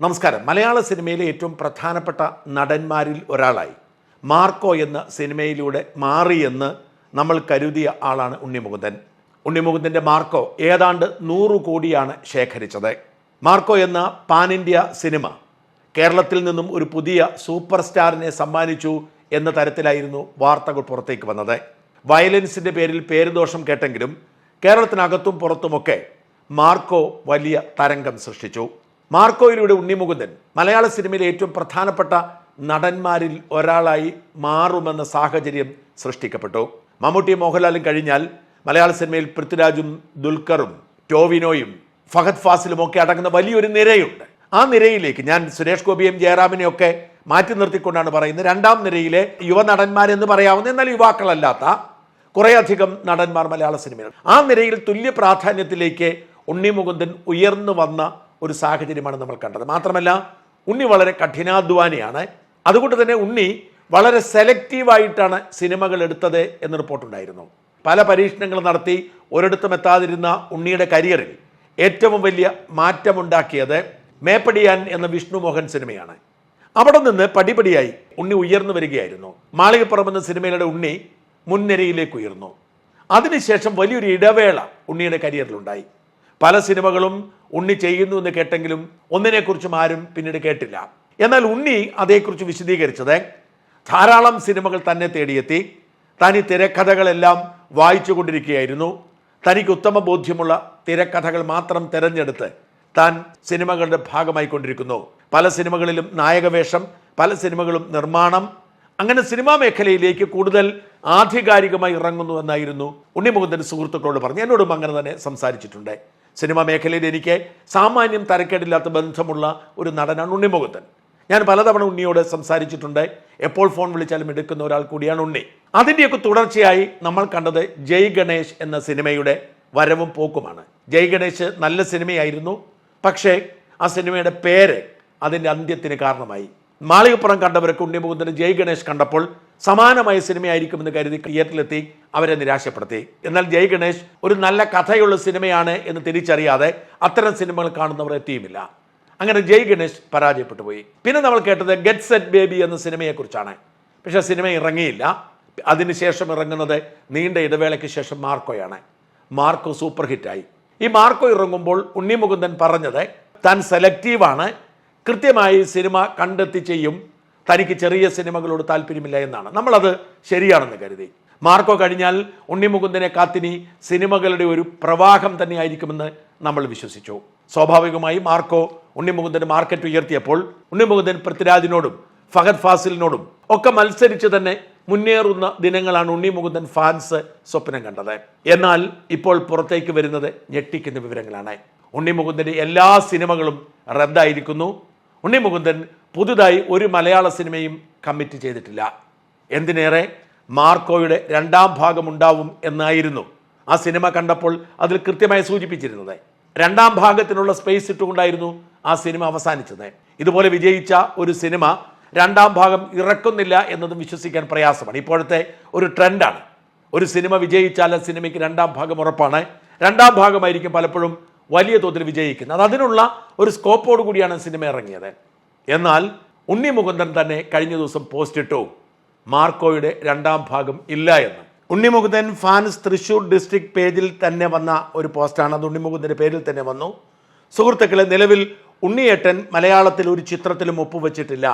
നമസ്കാരം. മലയാള സിനിമയിലെ ഏറ്റവും പ്രധാനപ്പെട്ട നടന്മാരിൽ ഒരാളായി. മാർക്കോ എന്ന സിനിമയിലൂടെ മാറിയെന്ന് നമ്മൾ കരുതിയ ആളാണ് ഉണ്ണിമുകുന്ദൻ. ഉണ്ണിമുകുന്ദന്റെ മാർക്കോ ഏതാണ്ട് നൂറ് കോടിയാണ് ശേഖരിച്ചത്. മാർക്കോ എന്ന പാൻ ഇന്ത്യ സിനിമ കേരളത്തിൽ നിന്നും ഒരു പുതിയ സൂപ്പർ സ്റ്റാറിനെ സമ്മാനിച്ചു എന്ന തരത്തിലായിരുന്നു വാർത്തകൾ പുറത്തേക്ക് വന്നത്. വയലൻസിന്റെ പേരിൽ പേരുദോഷം കേട്ടെങ്കിലും കേരളത്തിനകത്തും പുറത്തുമൊക്കെ മാർക്കോ വലിയ തരംഗം സൃഷ്ടിച്ചു. മാർക്കോയിലൂടെ ഉണ്ണിമുകുന്ദൻ. മലയാള സിനിമയിലെ ഏറ്റവും പ്രധാനപ്പെട്ട നടന്മാരിൽ ഒരാളായി മാറുമെന്ന സാഹചര്യം സൃഷ്ടിക്കപ്പെട്ടു. മമ്മൂട്ടി മോഹൻലാലും കഴിഞ്ഞാൽ മലയാള സിനിമയിൽ പൃഥ്വിരാജും ദുൽഖറും ടോവിനോയും ഫഹദ് ഫാസിലും ഒക്കെ അടങ്ങുന്ന വലിയൊരു നിരയുണ്ട്. ആ നിരയിലേക്ക് ഞാൻ സുരേഷ് ഗോപിയും ജയറാമിനെയും ഒക്കെ മാറ്റി നിർത്തിക്കൊണ്ടാണ് പറയുന്നത്. രണ്ടാം നിരയിലെ യുവനടന്മാരെന്ന് പറയാവുന്ന എന്നാൽ യുവാക്കളല്ലാത്ത കുറേയധികം നടന്മാർ മലയാള സിനിമയിൽ ആ നിരയിൽ തുല്യ പ്രാധാന്യത്തിലേക്ക് ഉണ്ണി മുകുന്ദൻ ഉയർന്നു വന്ന ഒരു സാഹചര്യമാണ് നമ്മൾ കണ്ടത്. മാത്രമല്ല ഉണ്ണി വളരെ കഠിനാധ്വാനിയാണ്. അതുകൊണ്ട് തന്നെ ഉണ്ണി വളരെ സെലക്റ്റീവായിട്ടാണ് സിനിമകൾ എടുത്തത് എന്ന് റിപ്പോർട്ടുണ്ടായിരുന്നു. പല പരീക്ഷണങ്ങൾ നടത്തി ഒരിടത്തും എത്താതിരുന്ന ഉണ്ണിയുടെ കരിയറിൽ ഏറ്റവും വലിയ മാറ്റമുണ്ടാക്കിയത് മേപ്പടിയാൻ എന്ന വിഷ്ണു മോഹൻ സിനിമയാണ്. അവിടെ നിന്ന് പടിപടിയായി ഉണ്ണി ഉയർന്നു വരികയായിരുന്നു. മാളികപ്പുറം എന്ന സിനിമയിലൂടെ ഉണ്ണി മുൻനിരയിലേക്ക് ഉയർന്നു. അതിനുശേഷം വലിയൊരു ഇടവേള ഉണ്ണിയുടെ കരിയറിലുണ്ടായി. പല സിനിമകളും ഉണ്ണി ചെയ്യുന്നു എന്ന് കേട്ടെങ്കിലും ഒന്നിനെക്കുറിച്ചും ആരും പിന്നീട് കേട്ടില്ല. എന്നാൽ ഉണ്ണി അതേക്കുറിച്ച് വിശദീകരിച്ചത് ധാരാളം സിനിമകൾ തന്നെ തേടിയെത്തി. താൻ തിരക്കഥകളെല്ലാം വായിച്ചു കൊണ്ടിരിക്കുകയായിരുന്നു. തനിക്ക് ഉത്തമ ബോധ്യമുള്ള തിരക്കഥകൾ മാത്രം തിരഞ്ഞെടുത്ത് താൻ സിനിമകളുടെ ഭാഗമായി കൊണ്ടിരിക്കുന്നു. പല സിനിമകളിലും നായകവേഷം പല സിനിമകളും നിർമ്മാണം. അങ്ങനെ സിനിമാ മേഖലയിലേക്ക് കൂടുതൽ ആധികാരികമായി ഇറങ്ങുന്നു എന്നായിരുന്നു ഉണ്ണിമുകുന്ദൻ സുഹൃത്തുക്കളോട് പറഞ്ഞു എന്നോടും അങ്ങനെ തന്നെ സംസാരിച്ചിട്ടുണ്ട്. സിനിമാ മേഖലയിൽ എനിക്ക് സാമാന്യം തരക്കേടില്ലാത്ത ബന്ധമുള്ള ഒരു നടനാണ് ഉണ്ണിമുഖത്തൻ ഞാൻ പലതവണ ഉണ്ണിയോട് സംസാരിച്ചിട്ടുണ്ട്. എപ്പോൾ ഫോൺ വിളിച്ചാലും എടുക്കുന്ന ഒരാൾ കൂടിയാണ് ഉണ്ണി. അതിന്റെയൊക്കെ തുടർച്ചയായി നമ്മൾ കണ്ടത് ജയ് ഗണേശ് എന്ന സിനിമയുടെ വരവും പോക്കുമാണ്. ജയ് ഗണേശ് നല്ല സിനിമയായിരുന്നു. പക്ഷേ ആ സിനിമയുടെ പേര് അതിന്റെ അന്ത്യത്തിന് കാരണമായി. മാളികപ്പുറം കണ്ടവരൊക്കെ ഉണ്ണിമുകുന്ദന് ജയ് ഗണേഷ് കണ്ടപ്പോൾ സമാനമായ സിനിമയായിരിക്കുമെന്ന് കരുതി തിയേറ്ററിലെത്തി അവരെ നിരാശപ്പെടുത്തി. എന്നാൽ ജയ് ഗണേഷ് ഒരു നല്ല കഥയുള്ള സിനിമയാണ് എന്ന് തിരിച്ചറിയാതെ അത്തരം സിനിമകൾ കാണുന്നവർ എത്തിയുമില്ല അങ്ങനെ ജയ് ഗണേഷ് പരാജയപ്പെട്ടു പോയി. പിന്നെ നമ്മൾ കേട്ടത് ഗെറ്റ് സെറ്റ് ബേബി എന്ന സിനിമയെക്കുറിച്ചാണ്. പക്ഷേ സിനിമ ഇറങ്ങിയില്ല. അതിനുശേഷം ഇറങ്ങുന്നത് നീണ്ട ഇടവേളയ്ക്ക് ശേഷം മാർക്കോയാണ്. മാർക്കോ സൂപ്പർ ഹിറ്റായി. ഈ മാർക്കോ ഇറങ്ങുമ്പോൾ ഉണ്ണിമുകുന്ദൻ പറഞ്ഞത് താൻ സെലക്റ്റീവാണ് കൃത്യമായി സിനിമ കണ്ടെത്തി ചെയ്യും. തനിക്ക് ചെറിയ സിനിമകളോട് താല്പര്യമില്ല എന്നാണ്. നമ്മളത് ശരിയാണെന്ന് കരുതി. മാർക്കോ കഴിഞ്ഞാൽ ഉണ്ണിമുകുന്ദനെ കാത്തിനി സിനിമകളുടെ ഒരു പ്രവാഹം തന്നെയായിരിക്കുമെന്ന് നമ്മൾ വിശ്വസിച്ചു. സ്വാഭാവികമായി മാർക്കോ ഉണ്ണിമുകുന്ദൻ മാർക്കറ്റ് ഉയർത്തിയപ്പോൾ ഉണ്ണിമുകുന്ദൻ പൃഥ്വിരാജിനോടും ഫഹദ് ഫാസിലിനോടും ഒക്കെ മത്സരിച്ച് തന്നെ മുന്നേറുന്ന ദിനങ്ങളാണ് ഉണ്ണിമുകുന്ദൻ ഫാൻസ് സ്വപ്നം കണ്ടത്. എന്നാൽ ഇപ്പോൾ പുറത്തേക്ക് വരുന്നത് ഞെട്ടിക്കുന്ന വിവരങ്ങളാണ്. ഉണ്ണിമുകുന്ദന്റെ എല്ലാ സിനിമകളും റദ്ദായിരിക്കുന്നു. ഉണ്ണിമുകുന്ദൻ പുതുതായി ഒരു മലയാള സിനിമയും കമ്മിറ്റ് ചെയ്തിട്ടില്ല. എന്തിനേറെ? മാർക്കോയുടെ രണ്ടാം ഭാഗം ഉണ്ടാവും എന്നായിരുന്നു ആ സിനിമ കണ്ടപ്പോൾ അതിൽ കൃത്യമായി സൂചിപ്പിച്ചിരുന്നത്. രണ്ടാം ഭാഗത്തിനുള്ള സ്പേസ് ഇട്ടുകൊണ്ടായിരുന്നു ആ സിനിമ അവസാനിച്ചത്. ഇതുപോലെ വിജയിച്ച ഒരു സിനിമ രണ്ടാം ഭാഗം ഇറക്കുന്നില്ല എന്നതും വിശ്വസിക്കാൻ പ്രയാസമാണ്. ഇപ്പോഴത്തെ ഒരു ട്രെൻഡാണ് ഒരു സിനിമ വിജയിച്ചാൽ ആ സിനിമയ്ക്ക് രണ്ടാം ഭാഗം ഉറപ്പാണ്. രണ്ടാം ഭാഗമായിരിക്കും പലപ്പോഴും വലിയ തോതിൽ വിജയിക്കുന്നത് അത് അതിനുള്ള ഒരു സ്കോപ്പോട് കൂടിയാണ് സിനിമ ഇറങ്ങിയത്. എന്നാൽ ഉണ്ണി മുകുന്ദൻ തന്നെ കഴിഞ്ഞ ദിവസം പോസ്റ്റ് ഇട്ടു. മാർക്കോയുടെ രണ്ടാം ഭാഗം ഇല്ല എന്ന്. ഉണ്ണി ഉണ്ണിമുകുന്ദൻ ഫാൻസ് തൃശൂർ ഡിസ്ട്രിക്ട് പേജിൽ തന്നെ വന്ന ഒരു പോസ്റ്റാണ് അത് ഉണ്ണി ഉണ്ണിമുകുന്ദന്റെ പേരിൽ തന്നെ വന്നു. സുഹൃത്തുക്കളെ നിലവിൽ ഉണ്ണിയേട്ടൻ മലയാളത്തിൽ ഒരു ചിത്രത്തിലും ഒപ്പുവെച്ചിട്ടില്ല.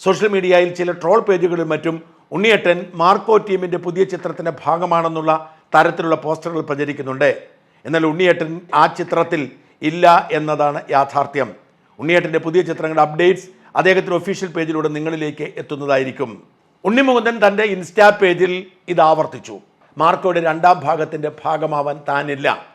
സോഷ്യൽ മീഡിയയിൽ ചില ട്രോൾ പേജുകളിൽ മറ്റും ഉണ്ണിയേട്ടൻ മാർക്കോ ടീമിന്റെ പുതിയ ചിത്രത്തിന്റെ ഭാഗമാണെന്നുള്ള തരത്തിലുള്ള പോസ്റ്ററുകൾ പ്രചരിക്കുന്നുണ്ട്. എന്നാൽ ഉണ്ണിയേട്ടൻ ആ ചിത്രത്തിൽ ഇല്ല എന്നതാണ് യാഥാർത്ഥ്യം. ഉണ്ണിയേട്ടന്റെ പുതിയ ചിത്രങ്ങളുടെ അപ്ഡേറ്റ്സ് അദ്ദേഹത്തിന്റെ ഒഫീഷ്യൽ പേജിലൂടെ നിങ്ങളിലേക്ക് എത്തുന്നതായിരിക്കും. ഉണ്ണിമുകുന്ദൻ തന്റെ ഇൻസ്റ്റാ പേജിൽ ഇത് ആവർത്തിച്ചു. മാർക്കോയുടെ രണ്ടാം ഭാഗത്തിന്റെ ഭാഗമാവാൻ താനില്ല.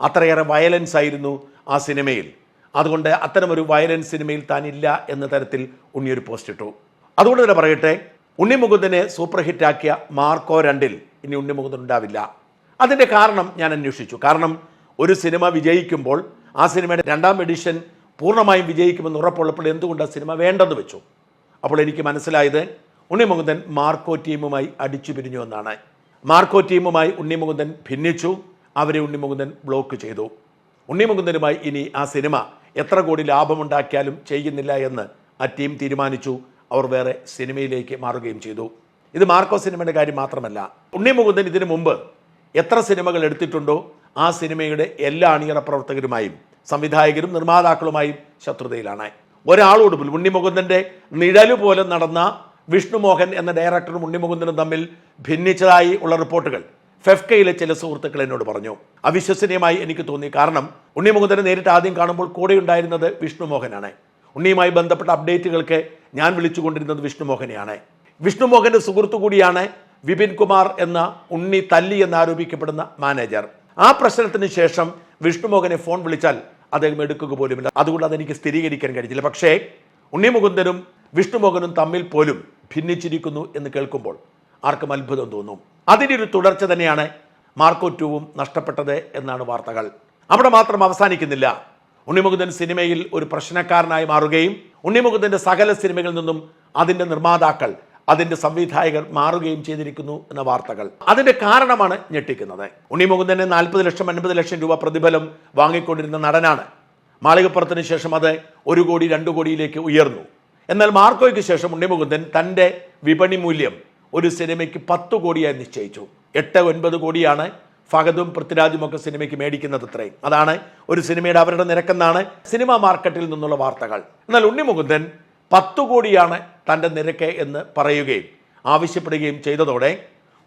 അത്രയേറെ വയലൻസ് ആയിരുന്നു ആ സിനിമയിൽ. അതുകൊണ്ട് അത്തരമൊരു വയലൻസ് സിനിമയിൽ താനില്ല എന്ന തരത്തിൽ ഉണ്ണി ഒരു പോസ്റ്റ് ഇട്ടു. അതുകൊണ്ട് തന്നെ പറയട്ടെ ഉണ്ണിമുകുന്ദനെ സൂപ്പർ ഹിറ്റാക്കിയ മാർക്കോ രണ്ടിൽ ഇനി ഉണ്ണിമുകുന്ദൻ ഉണ്ടാവില്ല. അതിന്റെ കാരണം ഞാൻ അന്വേഷിച്ചു. കാരണം ഒരു സിനിമ വിജയിക്കുമ്പോൾ ആ സിനിമയുടെ രണ്ടാം എഡിഷൻ പൂർണമായും വിജയിക്കുമെന്ന് ഉറപ്പുള്ളപ്പോൾ എന്തുകൊണ്ട് ആ സിനിമ വേണ്ടെന്ന് വെച്ചു? അപ്പോൾ എനിക്ക് മനസ്സിലായത് ഉണ്ണിമുകുന്ദൻ മാർക്കോ ടീമുമായി അടിച്ചു പിരിഞ്ഞു എന്നാണ്. മാർക്കോ ടീമുമായി ഉണ്ണിമുകുന്ദൻ ഭിന്നിച്ചു. അവരെ ഉണ്ണിമുകുന്ദൻ ബ്ലോക്ക് ചെയ്തു. ഉണ്ണിമുകുന്ദനുമായി ഇനി ആ സിനിമ എത്ര കോടി ലാഭമുണ്ടാക്കിയാലും ചെയ്യുന്നില്ല എന്ന് ആ ടീം തീരുമാനിച്ചു. അവർ വേറെ സിനിമയിലേക്ക് മാറുകയും ചെയ്തു. ഇത് മാർക്കോ സിനിമയുടെ കാര്യം മാത്രമല്ല. ഉണ്ണിമുകുന്ദൻ ഇതിനു മുമ്പ് എത്ര സിനിമകൾ എടുത്തിട്ടുണ്ടോ ആ സിനിമയുടെ എല്ലാ അണിയറ പ്രവർത്തകരുമായും സംവിധായകരും നിർമ്മാതാക്കളുമായും ശത്രുതയിലാണ്. ഒരാളോട് പോലും നിഴലു പോലെ നടന്ന വിഷ്ണുമോഹൻ എന്ന ഡയറക്ടറും ഉണ്ണിമുകുന്ദനും തമ്മിൽ ഭിന്നിച്ചതായി ഉള്ള റിപ്പോർട്ടുകൾ ഫെഫ്കയിലെ ചില സുഹൃത്തുക്കൾ എന്നോട് പറഞ്ഞു. അവിശ്വസനീയമായി എനിക്ക് തോന്നി. കാരണം ഉണ്ണിമുകുന്ദനെ നേരിട്ട് ആദ്യം കാണുമ്പോൾ കൂടെ ഉണ്ടായിരുന്നത് വിഷ്ണുമോഹനാണ്. ഉണ്ണിയുമായി ബന്ധപ്പെട്ട അപ്ഡേറ്റുകൾക്ക് ഞാൻ വിളിച്ചുകൊണ്ടിരുന്നത് വിഷ്ണുമോഹനെയാണ്. വിഷ്ണുമോഹന്റെ സുഹൃത്തു കൂടിയാണ് വിപിൻ കുമാർ എന്ന ഉണ്ണി തല്ലി എന്ന് ആരോപിക്കപ്പെടുന്ന മാനേജർ. ആ പ്രശ്നത്തിന് ശേഷം വിഷ്ണുമോഹനെ ഫോൺ വിളിച്ചാൽ അദ്ദേഹം എടുക്കുക പോലുമില്ല. അതുകൊണ്ട് അതെനിക്ക് സ്ഥിരീകരിക്കാൻ കഴിഞ്ഞില്ല. പക്ഷേ ഉണ്ണി മുകുന്ദനും വിഷ്ണുമോഹനും തമ്മിൽ പോലും ഭിന്നിച്ചിരിക്കുന്നു എന്ന് കേൾക്കുമ്പോൾ ആർക്കും അത്ഭുതം തോന്നും. അതിന്റെ ഒരു തുടർച്ച തന്നെയാണ് മാർക്കോ ടൂവും നഷ്ടപ്പെട്ടത് എന്നാണ് വാർത്തകൾ. അവിടെ മാത്രം അവസാനിക്കുന്നില്ല. ഉണ്ണിമുകുന്ദൻ സിനിമയിൽ ഒരു പ്രശ്നക്കാരനായി മാറുകയും ഉണ്ണിമുകുന്ദന്റെ സകല സിനിമകളിൽ നിന്നും അതിന്റെ നിർമ്മാതാക്കൾ അതിന്റെ സംവിധായകർ മാറുകയും ചെയ്തിരിക്കുന്നു എന്ന വാർത്തകൾ. അതിന്റെ കാരണമാണ് ഞെട്ടിക്കുന്നത്. ഉണ്ണിമുകുന്ദന് നാൽപ്പത് ലക്ഷം അൻപത് ലക്ഷം രൂപ പ്രതിഫലം വാങ്ങിക്കൊണ്ടിരുന്ന നടനാണ്. മാളികപ്പുറത്തിന് ശേഷം അത് ഒരു കോടി രണ്ട് കോടിയിലേക്ക് ഉയർന്നു. എന്നാൽ മാർക്കോയ്ക്ക് ശേഷം ഉണ്ണിമുകുന്ദൻ തന്റെ വിപണി മൂല്യം ഒരു സിനിമയ്ക്ക് പത്ത് കോടിയായി നിശ്ചയിച്ചു. എട്ട് ഒൻപത് കോടിയാണ് ഫഹദും പൃഥ്വിരാജും ഒക്കെ സിനിമയ്ക്ക് മേടിക്കുന്നത് അത്രയും. അതാണ് ഒരു സിനിമയുടെ അവരുടെ നിരക്കെന്നാണ് സിനിമാ മാർക്കറ്റിൽ നിന്നുള്ള വാർത്തകൾ. എന്നാൽ ഉണ്ണിമുകുന്ദൻ പത്ത് കോടിയാണ് തന്റെ നിരക്ക് എന്ന് പറയുകയും ആവശ്യപ്പെടുകയും ചെയ്തതോടെ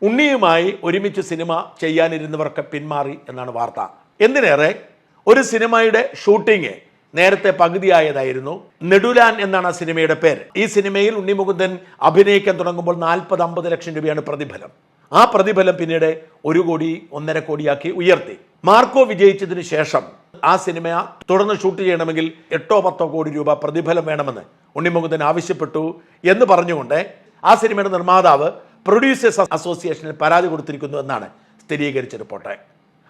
ഉണ്ണിയുമായി ഒരുമിച്ച് സിനിമ ചെയ്യാനിരുന്നവർക്ക് പിന്മാറി എന്നാണ് വാർത്ത. എന്തിനേറെ? ഒരു സിനിമയുടെ ഷൂട്ടിംഗ് നേരത്തെ പകുതിയായതായിരുന്നു. നെടുലാൻ എന്നാണ് ആ സിനിമയുടെ പേര്. ഈ സിനിമയിൽ ഉണ്ണിമുകുന്ദൻ അഭിനയിക്കാൻ തുടങ്ങുമ്പോൾ നാൽപ്പത് അമ്പത് ലക്ഷം രൂപയാണ് പ്രതിഫലം. ആ പ്രതിഫലം പിന്നീട് ഒരു കോടി ഒന്നര കോടിയാക്കി ഉയർത്തി. മാർക്കോ വിജയിച്ചതിന് ശേഷം ആ സിനിമ തുടർന്ന് ഷൂട്ട് ചെയ്യണമെങ്കിൽ എട്ടോ പത്തോ കോടി രൂപ പ്രതിഫലം വേണമെന്ന് ഉണ്ണിമുകുന്ദൻ ആവശ്യപ്പെട്ടു എന്ന് പറഞ്ഞുകൊണ്ട് ആ സിനിമയുടെ നിർമ്മാതാവ് പ്രൊഡ്യൂസേഴ്സ് അസോസിയേഷനിൽ പരാതി കൊടുത്തിരിക്കുന്നു എന്നാണ് സ്ഥിരീകരിച്ച റിപ്പോർട്ട്.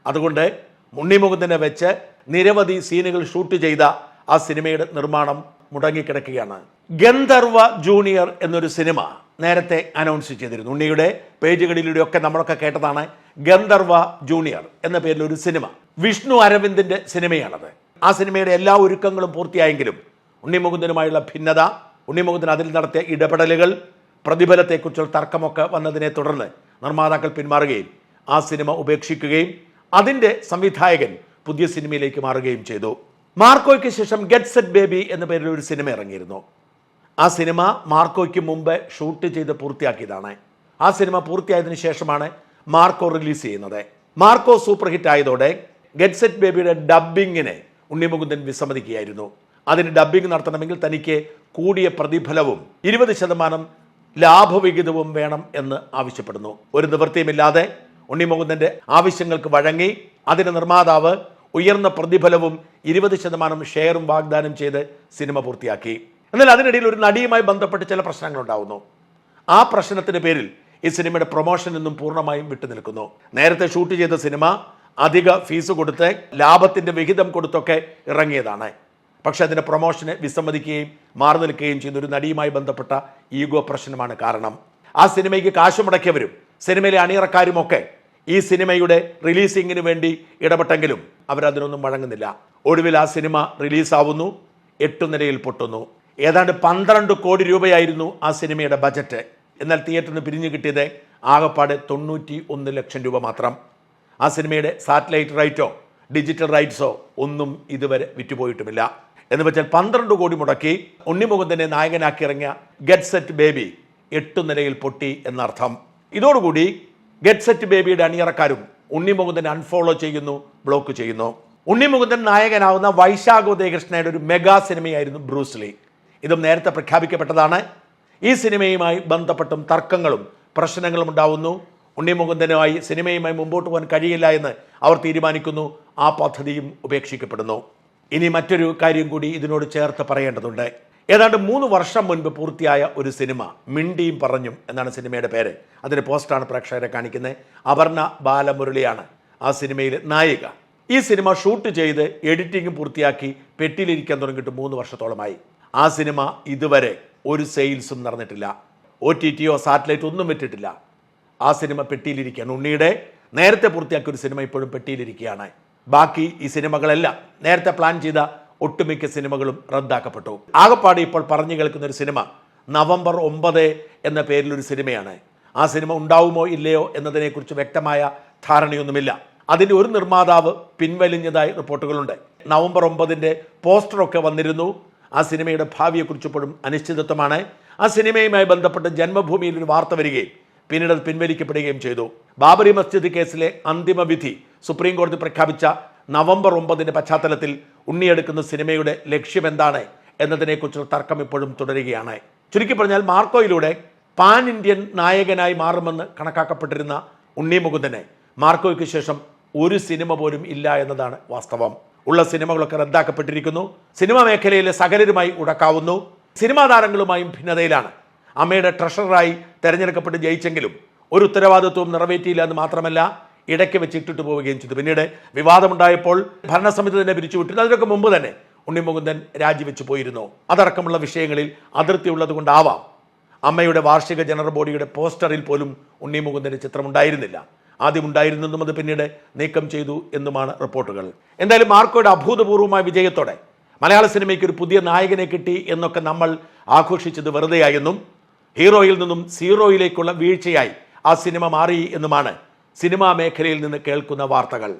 അതുകൊണ്ട് ഉണ്ണിമുകുന്ദനെ വെച്ച് നിരവധി സീനുകൾ ഷൂട്ട് ചെയ്ത ആ സിനിമയുടെ നിർമ്മാണം മുടങ്ങിക്കിടക്കുകയാണ്. ഗന്ധർവ ജൂനിയർ എന്നൊരു സിനിമ നേരത്തെ അനൗൺസ് ചെയ്തിരുന്നു. ഉണ്ണിയുടെ പേജുകളിലൂടെ ഒക്കെ നമ്മളൊക്കെ കേട്ടതാണ് ഗന്ധർവ ജൂനിയർ എന്ന പേരിൽ ഒരു സിനിമ. വിഷ്ണു അരവിന്ദിന്റെ സിനിമയാണത്. ആ സിനിമയുടെ എല്ലാ ഒരുക്കങ്ങളും പൂർത്തിയായെങ്കിലും ഉണ്ണിമുകുന്ദനുമായുള്ള ഭിന്നത ഉണ്ണിമുകുന്ദൻ അതിൽ നടത്തിയ ഇടപെടലുകൾ പ്രതിഫലത്തെക്കുറിച്ചുള്ള തർക്കമൊക്കെ വന്നതിനെ തുടർന്ന് നിർമ്മാതാക്കൾ പിന്മാറുകയും ആ സിനിമ ഉപേക്ഷിക്കുകയും അതിന്റെ സംവിധായകൻ പുതിയ സിനിമയിലേക്ക് മാറുകയും ചെയ്തു. മാർക്കോയ്ക്ക് ശേഷം ഗെറ്റ് സെറ്റ് ബേബി എന്ന പേരിൽ ഒരു സിനിമ ഇറങ്ങിയിരുന്നു. ആ സിനിമ മാർക്കോയ്ക്ക് മുമ്പ് ഷൂട്ട് ചെയ്ത് പൂർത്തിയാക്കിയതാണ്. ആ സിനിമ പൂർത്തിയായതിനു ശേഷമാണ് മാർക്കോ റിലീസ് ചെയ്യുന്നത്. മാർക്കോ സൂപ്പർ ഹിറ്റ് ആയതോടെ ഗെറ്റ് സെറ്റ് ബേബിയുടെ ഡബ്ബിങ്ങിനെ ഉണ്ണിമുകുന്ദൻ വിസമ്മതിക്കുകയായിരുന്നു. അതിന് ഡബ്ബിംഗ് നടത്തണമെങ്കിൽ തനിക്ക് കൂടിയ പ്രതിഫലവും ഇരുപത് ശതമാനം ലാഭവിഹിതവും വേണം എന്ന് ആവശ്യപ്പെടുന്നു. ഒരു നിവൃത്തിയുമില്ലാതെ ഉണ്ണിമുകുന്ദന്റെ ആവശ്യങ്ങൾക്ക് വഴങ്ങി അതിന് നിർമ്മാതാവ് ഉയർന്ന പ്രതിഫലവും ഇരുപത് ശതമാനം ഷെയറും വാഗ്ദാനം ചെയ്ത് സിനിമ പൂർത്തിയാക്കി. എന്നാൽ അതിനിടയിൽ ഒരു നടിയുമായി ബന്ധപ്പെട്ട് ചില പ്രശ്നങ്ങൾ ഉണ്ടാകുന്നു ആ പ്രശ്നത്തിന്റെ പേരിൽ ഈ സിനിമയുടെ പ്രൊമോഷൻ നിന്നും പൂർണമായും വിട്ടുനിൽക്കുന്നു. നേരത്തെ ഷൂട്ട് ചെയ്ത സിനിമ അധിക ഫീസ് കൊടുത്ത് ലാഭത്തിന്റെ വിഹിതം കൊടുത്തൊക്കെ ഇറങ്ങിയതാണ്. പക്ഷെ അതിന്റെ പ്രൊമോഷന് വിസമ്മതിക്കുകയും മാറി നിൽക്കുകയും ചെയ്യുന്ന ഒരു നടിയുമായി ബന്ധപ്പെട്ട ഈഗോ പ്രശ്നമാണ് കാരണം. ആ സിനിമയ്ക്ക് കാശ് മുടക്കിയവരും സിനിമയിലെ അണിയറക്കാരുമൊക്കെ ഈ സിനിമയുടെ റിലീസിങ്ങിന് വേണ്ടി ഇടപെട്ടെങ്കിലും അവരതിനൊന്നും വഴങ്ങുന്നില്ല. ഒടുവിൽ ആ സിനിമ റിലീസാവുന്നു എട്ടു നിലയിൽ പൊട്ടുന്നു. ഏതാണ്ട് പന്ത്രണ്ട് കോടി രൂപയായിരുന്നു ആ സിനിമയുടെ ബജറ്റ്. എന്നാൽ തിയേറ്ററിന് പിരിഞ്ഞു കിട്ടിയത് ആകപ്പാട് തൊണ്ണൂറ്റി ഒന്ന് ലക്ഷം രൂപ മാത്രം. ആ സിനിമയുടെ സാറ്റലൈറ്റ് റൈറ്റോ ഡിജിറ്റൽ റൈറ്റ്സോ ഒന്നും ഇതുവരെ വിറ്റുപോയിട്ടുമില്ല. എന്ന് വെച്ചാൽ പന്ത്രണ്ട് കോടി മുടക്കി ഉണ്ണിമുകുന്ദനെ നായകനാക്കി ഇറങ്ങിയ ഗെറ്റ് സെറ്റ് ബേബി എട്ടു നിലയിൽ പൊട്ടി എന്നർത്ഥം. ഇതോടുകൂടി ഗെറ്റ് സെറ്റ് ബേബിയുടെ അണിയറക്കാരും ഉണ്ണിമുകുന്ദൻ അൺഫോളോ ചെയ്യുന്നു ബ്ലോക്ക് ചെയ്യുന്നു. ഉണ്ണിമുകുന്ദൻ നായകനാവുന്ന വൈശാഖ് ഉദയകൃഷ്ണയുടെ ഒരു മെഗാ സിനിമയായിരുന്നു ബ്രൂസ്ലി ഇതും നേരത്തെ പ്രഖ്യാപിക്കപ്പെട്ടതാണ്. ഈ സിനിമയുമായി ബന്ധപ്പെട്ടും തർക്കങ്ങളും പ്രശ്നങ്ങളും ഉണ്ടാവുന്നു. ഉണ്ണിമുകുന്ദനുമായി സിനിമയുമായി മുമ്പോട്ട് പോകാൻ കഴിയില്ല എന്ന് അവർ തീരുമാനിക്കുന്നു. ആ പദ്ധതിയും ഉപേക്ഷിക്കപ്പെടുന്നു. ഇനി മറ്റൊരു കാര്യം കൂടി ഇതിനോട് ചേർത്ത് പറയേണ്ടതുണ്ട്. ഏതാണ്ട് മൂന്ന് വർഷം മുൻപ് പൂർത്തിയായ ഒരു സിനിമ മിണ്ടിയും പറഞ്ഞും എന്നാണ് സിനിമയുടെ പേര്. അതിന്റെ പോസ്റ്റാണ് പ്രേക്ഷകരെ കാണിക്കുന്നത്. അപർണ ബാലമുരളിയാണ് ആ സിനിമയിലെ നായിക. ഈ സിനിമ ഷൂട്ട് ചെയ്ത് എഡിറ്റിംഗ് പൂർത്തിയാക്കി പെട്ടിയിലിരിക്കാൻ തുടങ്ങിയിട്ട് മൂന്ന് വർഷത്തോളമായി. ആ സിനിമ ഇതുവരെ ഒരു സെയിൽസും നടന്നിട്ടില്ല. ഒ ടി ടിയോ സാറ്റലൈറ്റ് ഒന്നും വിറ്റിട്ടില്ല. ആ സിനിമ പെട്ടിയിലിരിക്കുകയാണ് ഉണ്ണിയുടെ നേരത്തെ പൂർത്തിയാക്കിയ ഒരു സിനിമ ഇപ്പോഴും പെട്ടിയിലിരിക്കുകയാണ് ബാക്കി ഈ സിനിമകളെല്ലാം നേരത്തെ പ്ലാൻ ചെയ്ത ഒട്ടുമിക്ക സിനിമകളും റദ്ദാക്കപ്പെട്ടു. ആകപ്പാടെ ഇപ്പോൾ പറഞ്ഞു കേൾക്കുന്ന ഒരു സിനിമ നവംബർ ഒമ്പത് എന്ന പേരിലൊരു സിനിമയാണ്. ആ സിനിമ ഉണ്ടാവുമോ ഇല്ലയോ എന്നതിനെക്കുറിച്ച് വ്യക്തമായ ധാരണയൊന്നുമില്ല. അതിന്റെ ഒരു നിർമ്മാതാവ് പിൻവലിഞ്ഞതായി റിപ്പോർട്ടുകളുണ്ട്. നവംബർ ഒമ്പതിന്റെ പോസ്റ്ററൊക്കെ വന്നിരുന്നു. ആ സിനിമയുടെ ഭാവിയെക്കുറിച്ച് ഇപ്പോഴും അനിശ്ചിതത്വമാണ്. ആ സിനിമയുമായി ബന്ധപ്പെട്ട് ജന്മഭൂമിയിൽ ഒരു വാർത്ത വരികയും പിന്നീട് അത് പിൻവലിക്കപ്പെടുകയും ചെയ്തു. ബാബറി മസ്ജിദ് കേസിലെ അന്തിമ വിധി സുപ്രീം കോടതി പ്രഖ്യാപിച്ച നവംബർ ഒമ്പതിന്റെ പശ്ചാത്തലത്തിൽ ഉണ്ണിയെടുക്കുന്ന സിനിമയുടെ ലക്ഷ്യം എന്താണ് എന്നതിനെക്കുറിച്ചുള്ള തർക്കം ഇപ്പോഴും തുടരുകയാണ്. ചുരുക്കി പറഞ്ഞാൽ മാർക്കോയിലൂടെ പാൻ ഇന്ത്യൻ നായകനായി മാറുമെന്ന് കണക്കാക്കപ്പെട്ടിരുന്ന ഉണ്ണി മുകുന്ദനെ മാർക്കോയ്ക്ക് ശേഷം ഒരു സിനിമ പോലും ഇല്ല എന്നതാണ് വാസ്തവം. ഉള്ള സിനിമകളൊക്കെ റദ്ദാക്കപ്പെട്ടിരിക്കുന്നു. സിനിമാ മേഖലയിലെ സകലരുമായി ഉടക്കാവുന്നു. സിനിമാ താരങ്ങളുമായും ഭിന്നതയിലാണ്. അമ്മയുടെ ട്രഷററായി തെരഞ്ഞെടുക്കപ്പെട്ട് ജയിച്ചെങ്കിലും ഒരു ഉത്തരവാദിത്വവും നിറവേറ്റിയില്ല എന്ന് മാത്രമല്ല ഇടയ്ക്ക് വെച്ച് ഇട്ടിട്ട് പോവുകയും ചെയ്തു. പിന്നീട് വിവാദമുണ്ടായപ്പോൾ ഭരണസമിതി തന്നെ പിരിച്ചുവിട്ടിരുന്നു. അതിനൊക്കെ മുമ്പ് തന്നെ ഉണ്ണിമുകുന്ദൻ രാജിവെച്ച് പോയിരുന്നു. അതടക്കമുള്ള വിഷയങ്ങളിൽ അതിർത്തി ഉള്ളത് കൊണ്ടാവാം അമ്മയുടെ വാർഷിക ജനറൽ ബോഡിയുടെ പോസ്റ്ററിൽ പോലും ഉണ്ണിമുകുന്ദന്റെ ചിത്രമുണ്ടായിരുന്നില്ല. ആദ്യം ഉണ്ടായിരുന്നെന്നും അത് പിന്നീട് നീക്കം ചെയ്തു എന്നുമാണ് റിപ്പോർട്ടുകൾ. എന്തായാലും മാർക്കോയുടെ അഭൂതപൂർവമായ വിജയത്തോടെ മലയാള സിനിമയ്ക്ക് ഒരു പുതിയ നായകനെ കിട്ടി എന്നൊക്കെ നമ്മൾ ആഘോഷിച്ചത് വെറുതെയായെന്നും ഹീറോയിൽ നിന്നും സീറോയിലേക്കുള്ള വീഴ്ചയായി ആ സിനിമ മാറി എന്നുമാണ് സിനിമാ മേഖലയിൽ നിന്ന് കേൾക്കുന്ന വാർത്തകൾ.